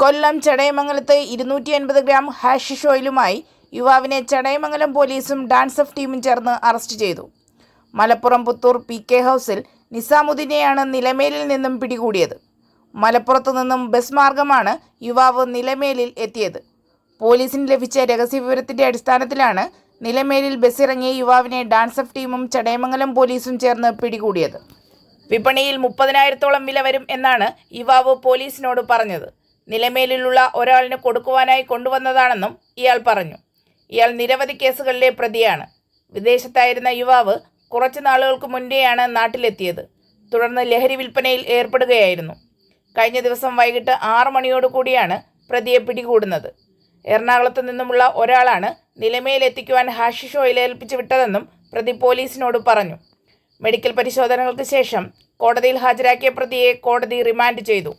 കൊല്ലം ചടയമംഗലത്ത് ഇരുന്നൂറ്റി അൻപത് gram hashish ഓയിലുമായി യുവാവിനെ ചടയമംഗലം പോലീസും ഡാൻസ് ഓഫ് ടീമും ചേർന്ന് അറസ്റ്റ് ചെയ്തു. മലപ്പുറം പുത്തൂർ പി കെ ഹൗസിൽ നിസാമുദ്ദീനെയാണ് നിലമേലിൽ നിന്നും പിടികൂടിയത്. മലപ്പുറത്തു നിന്നും ബസ് മാർഗമാണ് യുവാവ് നിലമേലിൽ എത്തിയത്. പോലീസിന് ലഭിച്ച രഹസ്യവിവരത്തിന്റെ അടിസ്ഥാനത്തിലാണ് നിലമേലിൽ ബസ്സിറങ്ങിയ യുവാവിനെ ഡാൻസ് ഓഫ് ടീമും ചടയമംഗലം പോലീസും ചേർന്ന് പിടികൂടിയത്. വിപണിയിൽ മുപ്പതിനായിരത്തോളം വില വരും എന്നാണ് യുവാവ് പോലീസിനോട് പറഞ്ഞത്. നിലമേലിലുള്ള ഒരാളിന് കൊടുക്കുവാനായി കൊണ്ടുവന്നതാണെന്നും ഇയാൾ പറഞ്ഞു. ഇയാൾ നിരവധി കേസുകളിലെ പ്രതിയാണ്. വിദേശത്തായിരുന്ന യുവാവ് കുറച്ച് നാളുകൾക്ക് മുൻപെയാണ് നാട്ടിലെത്തിയത്. തുടർന്ന് ലഹരി വിൽപ്പനയിൽ ഏർപ്പെടുകയായിരുന്നു. കഴിഞ്ഞ ദിവസം വൈകിട്ട് ആറ് മണിയോടുകൂടിയാണ് പ്രതിയെ പിടികൂടുന്നത്. എറണാകുളത്ത് നിന്നുമുള്ള ഒരാളാണ് നിലമേലെത്തിക്കുവാൻ ഹാഷിഷ് ഓയിൽ ഏൽപ്പിച്ചു വിട്ടതെന്നും പ്രതി പോലീസിനോട് പറഞ്ഞു. മെഡിക്കൽ പരിശോധനകൾക്ക് ശേഷം കോടതിയിൽ ഹാജരാക്കിയ പ്രതിയെ കോടതി റിമാൻഡ് ചെയ്തു.